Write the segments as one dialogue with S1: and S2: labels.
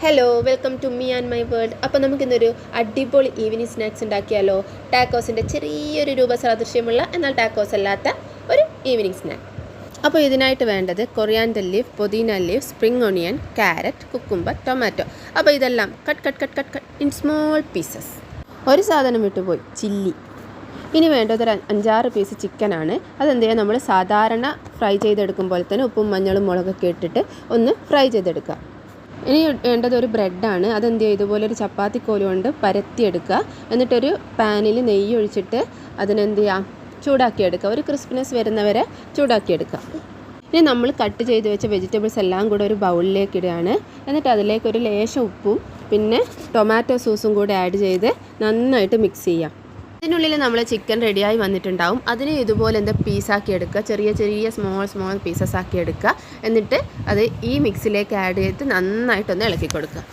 S1: Hello welcome to me and my world അപ്പോൾ നമുക്കിന്നൊരു അടിപൊളി ഈവനിങ് സ്നാക്സ് ഉണ്ടാക്കിയാലോ? ടാക്കോസിന്റെ ചെറിയൊരു രൂപ രൂപസാദൃശ്യമുള്ള എന്നാൽ ടാക്കോസ് അല്ലാത്ത ഒരു ഈവനിങ് സ്നാക്ക് അപ്പോൾ ഇതിനായിട്ട് വേണ്ടത് coriander leaf പൊതീന leaf spring onion carrot cucumber tomato അപ്പോൾ ഇതെല്ലാം cut cut cut cut cut in small pieces ഒരു സാധനം വിട്ടുപോയി ചില്ലി ഇനി വേണ്ടത് ഒരു അഞ്ചാറ് പീസ് ചിക്കനാണ് അതെന്ത് ചെയ്യുക നമ്മൾ സാധാരണ ഫ്രൈ ചെയ്തെടുക്കുമ്പോൾ തന്നെ ഉപ്പും മഞ്ഞളും മുളകൊക്കെ ഇട്ടിട്ട് ഒന്ന് ഫ്രൈ ചെയ്തെടുക്കുക. ഇനി വേണ്ടത് ഒരു ബ്രെഡാണ്. അതെന്ത് ചെയ്യുക ഇതുപോലെ ഒരു ചപ്പാത്തി കോൽ കൊണ്ട് പരത്തിയെടുക്കുക. എന്നിട്ടൊരു പാനിൽ നെയ്യ് ഒഴിച്ചിട്ട് അതിനെന്ത് ചെയ്യുക ചൂടാക്കിയെടുക്കുക. ഒരു ക്രിസ്പിനെസ് വരുന്നവരെ ചൂടാക്കിയെടുക്കുക. ഇനി നമ്മൾ കട്ട് ചെയ്ത് വെച്ച വെജിറ്റബിൾസ് എല്ലാം കൂടെ ഒരു ബൗളിലേക്ക് ഇടുകയാണ്. എന്നിട്ട് അതിലേക്ക് ഒരു ലേശം ഉപ്പും പിന്നെ ടൊമാറ്റോ സോസും കൂടെ ആഡ് ചെയ്ത് നന്നായിട്ട് മിക്സ് ചെയ്യാം. ഇതിനുള്ളിൽ നമ്മൾ ചിക്കൻ റെഡിയായി വന്നിട്ടുണ്ടാവും. അതിനെ ഇതുപോലെ എന്താ പീസാക്കി എടുക്കുക. ചെറിയ ചെറിയ സ്മോൾ സ്മോൾ പീസസ് ആക്കി എടുക്കുക. എന്നിട്ട് അത് ഈ മിക്സിലേക്ക് ആഡ് ചെയ്ത് നന്നായിട്ടൊന്ന് ഇളക്കി കൊടുക്കുക.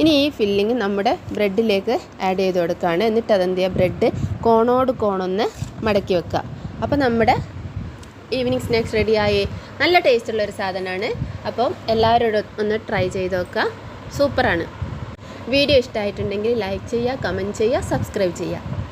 S1: ഇനി ഈ ഫില്ലിങ് നമ്മുടെ ബ്രെഡിലേക്ക് ആഡ് ചെയ്ത് കൊടുക്കുകയാണ്. എന്നിട്ട് അതെന്ത് ചെയ്യുക? ബ്രെഡ് കോണോട് കോണൊന്ന് മടക്കി വെക്കുക. അപ്പോൾ നമ്മുടെ ഈവനിങ് സ്നാക്സ് റെഡിയായി നല്ല ടേസ്റ്റുള്ള ഒരു സാധനമാണ്. അപ്പം എല്ലാവരോടും ഒന്ന് ട്രൈ ചെയ്ത് നോക്കുക. സൂപ്പറാണ്. വീഡിയോ ഇഷ്ടമായിട്ടുണ്ടെങ്കിൽ ലൈക്ക് ചെയ്യുക കമന്റ് ചെയ്യുക സബ്സ്ക്രൈബ് ചെയ്യുക.